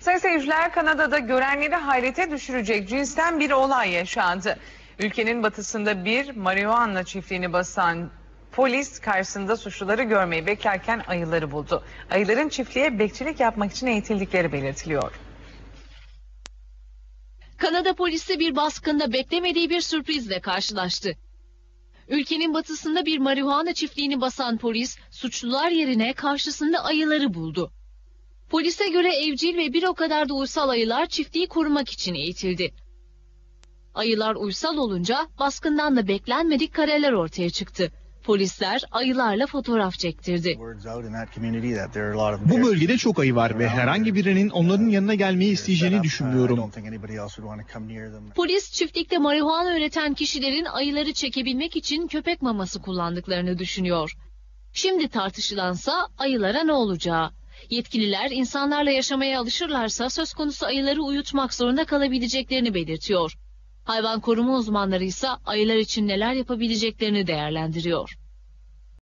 Sayın seyirciler Kanada'da görenleri hayrete düşürecek cinsten bir olay yaşandı. Ülkenin batısında bir marihuana çiftliğini basan polis karşısında suçluları görmeyi beklerken ayıları buldu. Ayıların çiftliğe bekçilik yapmak için eğitildikleri belirtiliyor. Kanada polisi bir baskında beklemediği bir sürprizle karşılaştı. Ülkenin batısında bir marihuana çiftliğini basan polis suçlular yerine karşısında ayıları buldu. Polise göre evcil ve bir o kadar da uysal ayılar çiftliği korumak için eğitildi. Ayılar uysal olunca baskından da beklenmedik kareler ortaya çıktı. Polisler ayılarla fotoğraf çektirdi. Bu bölgede çok ayı var ve herhangi birinin onların yanına gelmeyi isteyeceğini düşünmüyorum. Polis çiftlikte marihuana üreten kişilerin ayıları çekebilmek için köpek maması kullandıklarını düşünüyor. Şimdi tartışılansa ayılara ne olacağı. Yetkililer insanlarla yaşamaya alışırlarsa söz konusu ayıları uyutmak zorunda kalabileceklerini belirtiyor. Hayvan koruma uzmanları ise ayılar için neler yapabileceklerini değerlendiriyor.